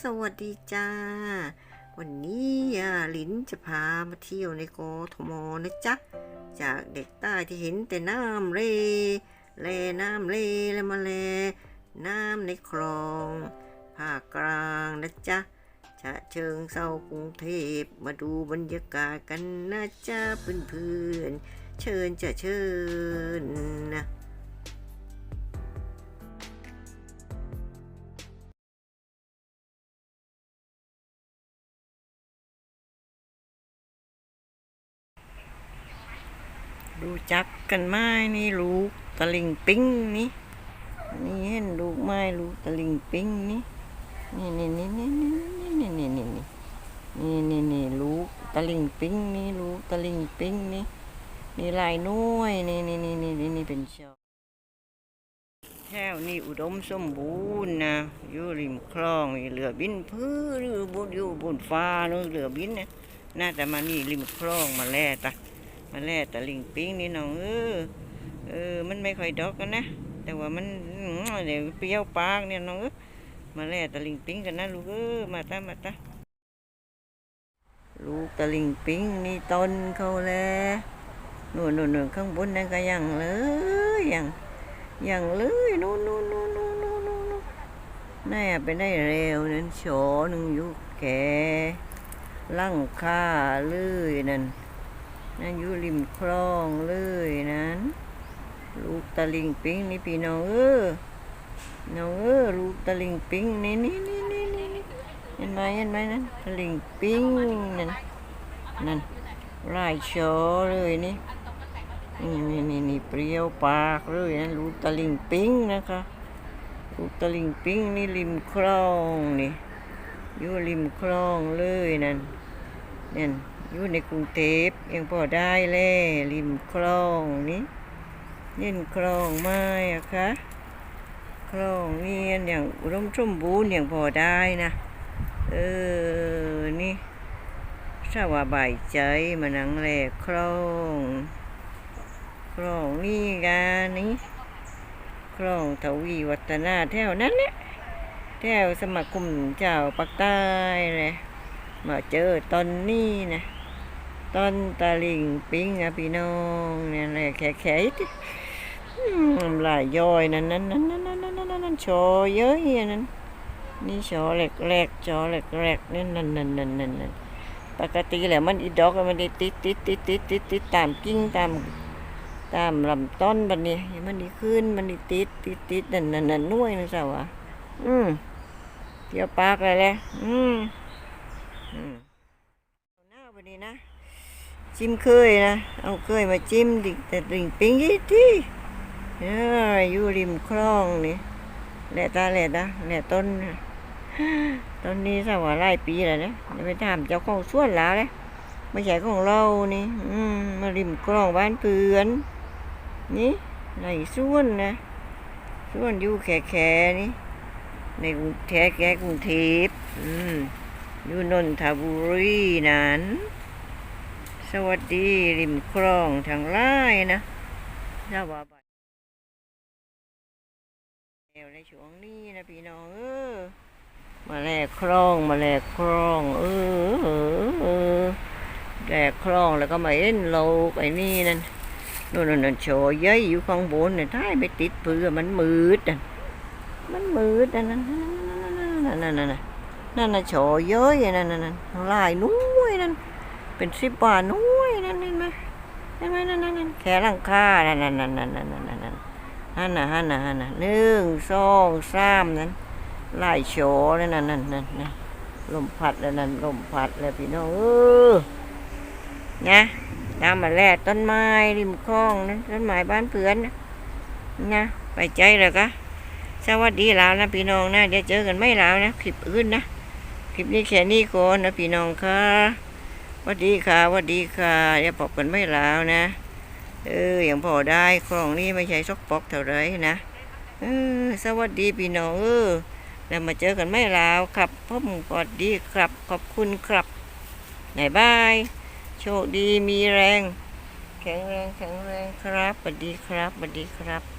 สวัสดีจ้า วันนี้ลินจะพามาเที่ยวในกทมนะจ๊ะ จากเด็กใต้ที่เห็นแต่น้ำเลเลน้ำเลแล้วมาเล น้ำในคลองภาคกลางนะจ๊ะฉะเชิงเซากรุงเทพมาดูบรรยากาศกันนะจ๊ะเพื่อนๆเชิญจะเชิญนะ ดูจักกันไหม้นี่ลูกตะลิงปิ้งนี่นี่เห็นลูกไม้ลูกตะลิงปิ้งนี่นี่นี่นี่นี่นี่นี่นี่นี่นี่นี่นี่นี่ลูกตะลิงปิ้งนี่ลูกตะลิงปิ้งนี่นี่ลายน้อยนี่นี่นี่นี่นี่นี่เป็นชอบแถวนี่อุดมสมบูรณ์นะอยู่ริมคลองมีเรือบินพื้นอยู่บนอยู่บนฟ้านู่นเรือบินนะน่าจะมานี่ริมคลองมาแล่ตะ มาแล่ตะลิงปิ้งนี่น้องเออเออ มันไม่ค่อยดอกกันนะ แต่ว่ามันเดี๋ยวเปรี้ยวปากเนี่ยน้องเออมาแล่ตะลิงปิ้งกันนะลูกเออมาตามาตาลูกตะลิงปิ้งนี่ต้นเขาแลหนู่นหนู่นหนู่นข้างบนนั่นก็ยังเลยยังยังเลยนู่นนู่นนู่นนู่นนู่นนู่นนู่นไปได้เร็วนั่นโฉหนึ่งยุกแกลั่งค่าเลยนั่น นั่นอยู่ริมคลองเลยนั้น ลูกตะลิงปิ้งนี่พี่น้องเออน้องเออลูกตะลิงปิ้งนี่นี่นี่นี่นี่เห็นไหมเห็นไหมนั่นตะลิงปิ้งนั่นนั่นลายโชเลยนี่นี่นี่นี่นี่เปรี้ยวปากเลยนั่นลูกตะลิงปิ้งนะคะลูกตะลิงปิ้งนี่ริมคลองนี่อยู่ริมคลองเลยนั่นนั่น อยู่ในกรุงเทพยังพอได้แล่ริมคลองนี้เล่นคลองไม้อะคะคลองเนี่อย่างอุดมสมบูรณ์อย่างพอได้นะ เออ นี่ถ้าว่าใบายใจมานังแหลกคลองคลองนี่กานี่คลองทวีวัฒนาแถวนั้นเนี่ยแถวสมาคมเจ้าปักใต้เลยมาเจอตอนนี้นะ ต้นตะลิงปิ้งอะพี่น้องเนี่ยแหละแข็งขกหลายย่อยนั่นนั่นนั่นนั่นนั่นนั่นนั่นชอเยอะเฮียนั่นนี่ชอแหลกแหกชอแหลกแหกนี่นั่นนั่นนั่นนั่นนั่นปกติแหละมันอีดอกมันได้ติดติดติดติดติดติดตามกิ้งตามตามลำต้นแบบนี้มันดีขึ้นมันดีติดติดติดนั่นนั่นนั่นนุ้ยนะสาวะอืมเที่ยวปากอะไรแหละอืมอืมหน้าแบบนี้นะ จิ้มเคยนะ เอาเคยมาจิ้มดิแต่ริงปิ้งยี่ที่อยู่ริมคลองนี่แหละตาแหละนะแหละต้นต้นนี้สว่าหลายปีแล้วนะเดี๋ยไปถามเจ้าของสวนแล้วเลยไม่ใช่ของเรานี่อืมมาริมคลองบ้านเพื่อน นี่ไหนสวนนะสวนอยู่แค่แค่นี่ในกรุงแค่แค่กรุงเทพอืมอยู่นนทบุรีนั้น สวัสดีริมคลองทางไล่นะถ้าว่าบัดแล้วในช่วงนี้นะพี่น้องเออมาแลกคลองมาแลกคลอง เออเออเออแลกคลองแล้วก็มาเอ็นโลกไอ้นี่นั่นนู่นนั่นโชว์เย้ยอยู่ข้างบนเนี่ยถ้าให้ไปติดเพื่อมันมืดอะมันมืดอะนั่นนั่นนั่นนั่นนั่นนั่นน่ะโชว์เย้ยนั่นนั่นนั่นลายนู้ยนั่น เป็นสิบบาทน้ยนั่นเห็นไหมเห็นไหมนั่นนั่นนั่นแค่หลังคานั่นนั่นนั่นนั่นนั่นนั่นนั่นนั่นฮันน่ะฮันน่ะฮันน่ะหนึ่งสองสามนั่นไล่โฉนั่นนั่นนั่นนั่นนั่นลมพัดแล้วนั่นลมพัดแล้วพี่น้องเออนะตามมาแลกต้นไม้ริมคลองนั้นต้นไม้บ้านเพื่อนนะนะไปใจเลยกะสวัสดีแล้วนะพี่น้องนะเดี๋ยวเจอกันไม่แล้วนะคลิปอื่นนะคลิปนี้แค่นี้ก่อนนะพี่น้องค่ะ วัสดีค่ะวัสดีค่ะอย่าปอกกันไม่แลาวนะ เอออย่างพอได้คลองนี้ไม่ใช่ซอกปอกเท่าไรนะเออสวัสดีพี่น้องเออแล้วมาเจอกันไม่แลาวครับผมสวัสดีครับ ขอบคุณครับไหนบายโชคดีมีแรง แข็งแรงแข็งแรงครับสวัสดีครับสวัสดีครับ